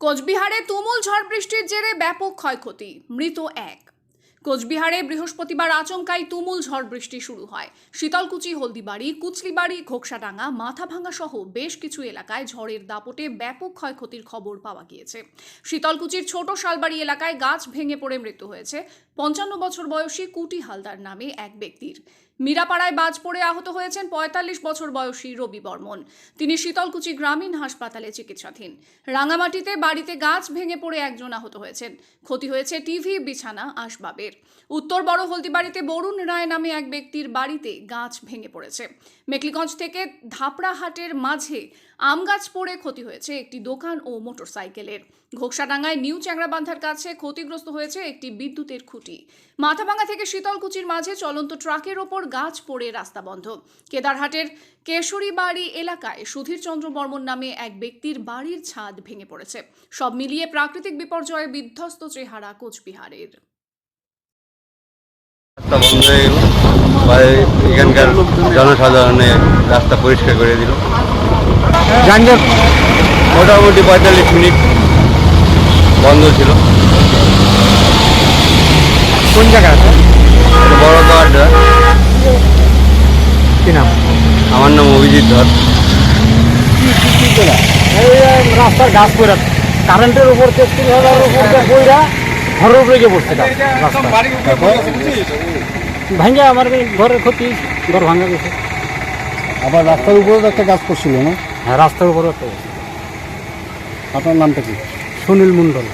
কোচবিহারে তুমুল ঝড় বৃষ্টির জেরে ব্যাপক ক্ষয়ক্ষতি, মৃত এক। কোচবিহারে বৃহস্পতিবার আচমকাই তুমুল ঝড় বৃষ্টি শুরু হয়। শীতলকুচি, হলদিবাড়ি, কুচলিবাড়ি, ঘোকসাডাঙ্গা মাথাভাঙ্গা সহ বেশ কিছু এলাকায় ঝড়ের দাপটে ব্যাপক ক্ষয়ক্ষতির খবর পাওয়া গিয়েছে। শীতলকুচির ছোট শালবাড়ি এলাকায় গাছ ভেঙে পড়ে মৃত্যু হয়েছে। পঞ্চান্ন বছর বয়সী কুটি হালদার নামে এক ব্যক্তির। মীরাপাড়ায় বাজ পড়ে আহত হয়েছেন পঁয়তাল্লিশ বছর বয়সী রবি বর্মন। তিনি শীতলকুচি গ্রামীণ হাসপাতালে চিকিৎসাধীন। রাঙামাটিতে বাড়িতে গাছ ভেঙে পড়ে একজন আহত হয়েছেন। ক্ষতি হয়েছে টিভি, বিছানা, আসবাবের। উত্তর বড় হলদিবাড়িতে বরুণ রায় নামে এক ব্যক্তির বাড়িতে গাছ ভেঙে পড়েছে। মেকলিগঞ্জ থেকে ধাপড়াহাটের মাঝে আম গাছ পড়ে ক্ষতি হয়েছে একটি দোকান ও মোটরসাইকেলের। ঘোকসাডাঙ্গায় নিউ চ্যাংরাবান্ধার কাছে ক্ষতিগ্রস্ত হয়েছে একটি বিদ্যুতের খুঁটি। মাথাভাঙ্গা থেকে শীতলকুচির মাঝে চলন্ত ট্রাকের ওপর গাছ পড়ে রাস্তা বন্ধ। কেদারহাটের কেশরীবাড়ি এলাকায় সুধীর চন্দ্র বর্মন নামে এক ব্যক্তির বাড়ির ছাদ ভেঙে পড়েছে। সব মিলিয়ে প্রাকৃতিক বিপর্যয়ে বিধ্বস্ত চেহারা কোচবিহারের। রাস্তা বন্ধ হয়ে গেল। বা এখানকার জনসাধারণে রাস্তা পরিষ্কার করে দিল। যানজট মোটামুটি পঁয়তাল্লিশ মিনিট বন্ধ ছিল। কোন জায়গা আছে? বড় কার্ডটা কি নাম আমার নাম অভিজিৎ ধর। রাস্তার গাছ পড়ে কারেন্টের উপর তেত্রিশ হাজারের উপর দিয়ে পড়া ঘরের উপরে গিয়ে পড়ছে গাছ। রাস্তা ভাঙ্গে আমার ঘরের ক্ষতি ঘর ভাঙ্গা গেছে। আবার রাস্তার উপরে একটা গাছ পড়ছিল না? হ্যাঁ রাস্তার উপরে তো আপনার নামটা কি? সুনীল মণ্ডল।